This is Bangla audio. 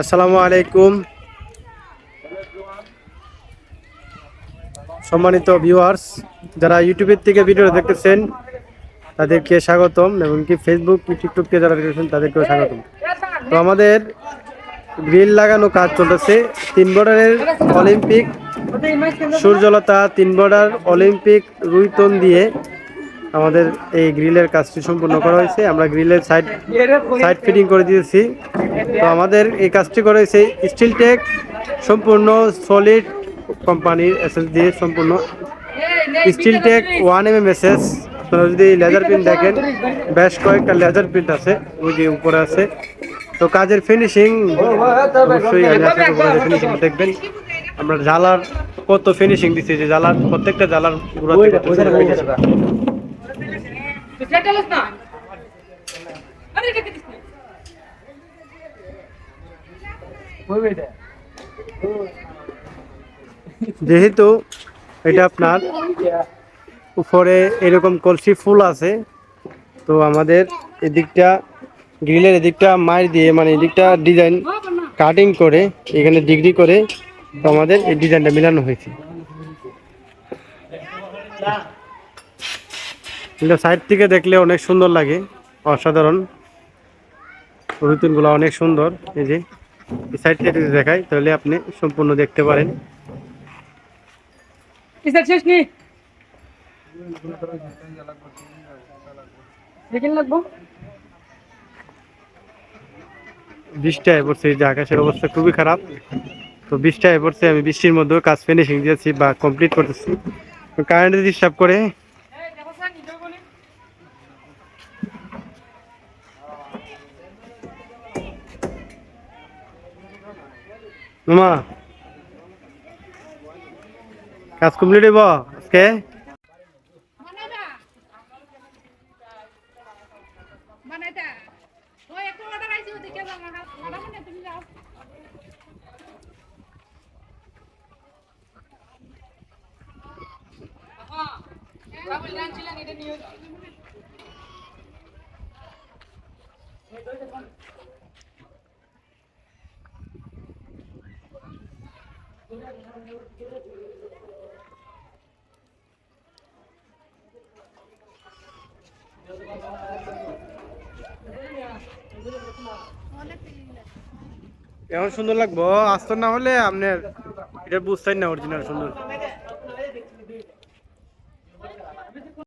আসসালামু আলাইকুম। সম্মানিত ভিউয়ার্স যারা ইউটিউবের থেকে ভিডিও দেখতেছেন, তাদেরকে স্বাগতম এবং কি ফেসবুক টিকটক থেকে যারা দেখতেছেন, তাদেরকেও স্বাগতম। তো আমাদের গ্রিল লাগানো কাজ চলতেছে। তিন বর্ডারের অলিম্পিক সূর্যলতা, তিন বর্ডার অলিম্পিক রুইতন দিয়ে আমাদের এই গ্রিলের কাজটি সম্পূর্ণ করা হয়েছে। আমরা গ্রিলের সাইড সাইড ফিটিং করে দিয়েছি। তো আমাদের এই কাজটি করা হয়েছে স্টিল টেক সম্পূর্ণ সলিড কোম্পানির এসএস দিয়ে সম্পূর্ণ। Steel tech one M M S S আপনারা যদি লেজার প্রিন্ট দেখেন, বেশ কয়েকটা লেজার প্রিন্ট আছে, ওই যে উপরে আছে। তো কাজের ফিনিশিং অবশ্যই ফিনিশিং দেখবেন। আমরা জ্বালার কত ফিনিশিং দিচ্ছি যে জ্বালার প্রত্যেকটা জ্বালার গুঁড়া না আরে এটা যেহেতু এটা আপনার উপরে এরকম কলসি ফুল আছে তো আমাদের এদিকটা গ্রিলের এদিকটা মাইর দিয়ে মানে এদিকটা ডিজাইন কাটিং করে এখানে ডিগ্রি করে তো আমাদের এই ডিজাইনটা মিলানো হয়েছে। এটা সাইড থেকে দেখলে অনেক সুন্দর লাগে অসাধারণ। রুটিনগুলো অনেক সুন্দর এই যে সাইড থেকে দেখাই তাহলে আপনি সম্পূর্ণ দেখতে পারেন। কিসের শেষ নি বৃষ্টিটায় পড়ছে যে আকাশের অবস্থা খুবই খারাপ। তো বৃষ্টিটায় পড়ছে আমি বৃষ্টির মধ্যেও কাজ ফিনিশিং দিয়েছি বা কমপ্লিট করতেছি। কারেন্ট ডিস্টার্ব করে বলি। মামা কাজ কমপ্লিট হইব আজকে? বানাইবা? এখন সুন্দর লাগবো আস্তর না হলে আপনার এটা বুঝতেন না অরিজিনাল সুন্দর।